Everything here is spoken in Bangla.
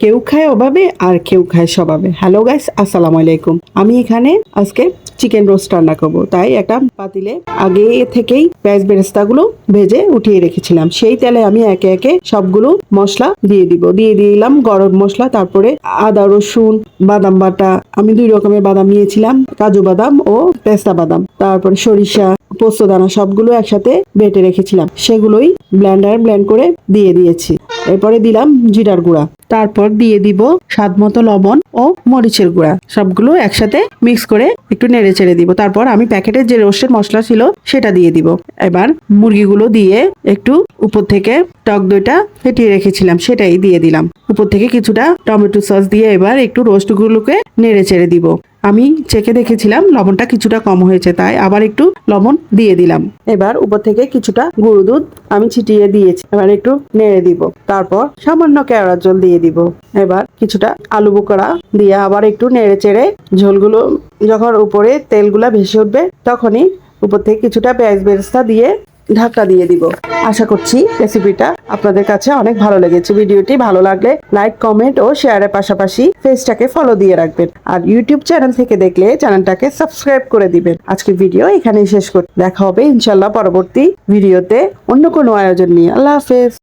কেউ খায় অভাবে আর কেউ খায় স্বভাবে। হ্যালো গাইস আসসালামু আলাইকুম। আমি এখানে আজকে চিকেন রোস্ট রান্না করব। তাই একটা পাতিলে আগে থেকেই পেঁয়াজ বেরেস্তাগুলো ভেজে উঠিয়ে রেখেছিলাম। সেই তেলে আমি একে একে সবগুলো মশলা দিয়ে দিব। দিয়ে দিলাম গরম মশলা, তারপরে আদা, রসুন, বাদাম বাটা। আমি দুই রকমের বাদাম নিয়েছিলাম। কাজু বাদাম ও পেস্তা বাদাম। তারপরে সরিষা পোস্ত দানা সবগুলো একসাথে বেটে রেখেছিলাম। সেগুলোই ব্লেন্ডার ব্লেন্ড করে দিয়ে দিয়েছি। এরপরে দিলাম জিরার গুঁড়া। তারপর দিয়ে দিব স্বাদ মতো লবণ ও মরিচের গুঁড়া। সবগুলো একসাথে মিক্স করে একটু নেড়ে চেড়ে দিব। তারপর আমি প্যাকেটের যে রোস্টের মশলা ছিল সেটা দিয়ে দিব। এবার মুরগিগুলো দিয়ে একটু উপর থেকে টক দইটা ফেটিয়ে রেখেছিলাম, সেটাই দিয়ে দিলাম। উপর থেকে কিছুটা টমেটো সস দিয়ে এবার একটু রোস্টগুলোকে নেড়ে চেড়ে দিব। আমি চেখে দেখেছিলাম লবণটা কিছুটা কম হয়েছে, তাই আবার একটু লবণ দিয়ে দিলাম। এবার উপর থেকে কিছুটা গুঁড়ো দুধ আমি ছিটিয়ে দিয়েছি, এবার একটু নেড়ে দিব। তারপর সামান্য কেওড়ার জল দিয়ে দিব। এবার কিছুটা আলু বোকরা দিয়ে আবার একটু নেড়ে চেড়ে ঝোলগুলো যখন উপরে তেলগুলা ভেসে উঠবে, তখনই উপর থেকে কিছুটা পেঁয়াজ বেরেস্তা দিয়ে ঢাকা দিয়ে দিব। আশা করছি রেসিপিটা আপনাদের কাছে অনেক ভালো লেগেছে। ভিডিওটি ভালো লাগলে লাইক কমেন্ট ও শেয়ারের পাশাপাশি পেজটাকে ফলো দিয়ে রাখবেন। আর ইউটিউব চ্যানেল থেকে দেখলে চ্যানেলটাকে সাবস্ক্রাইব করে দিবেন। আজকে ভিডিও এখানেই শেষ করি দেখা হবে ইনশাল্লাহ পরবর্তী ভিডিওতে অন্য কোনো আয়োজন নিয়ে। আল্লাহ হাফেজ।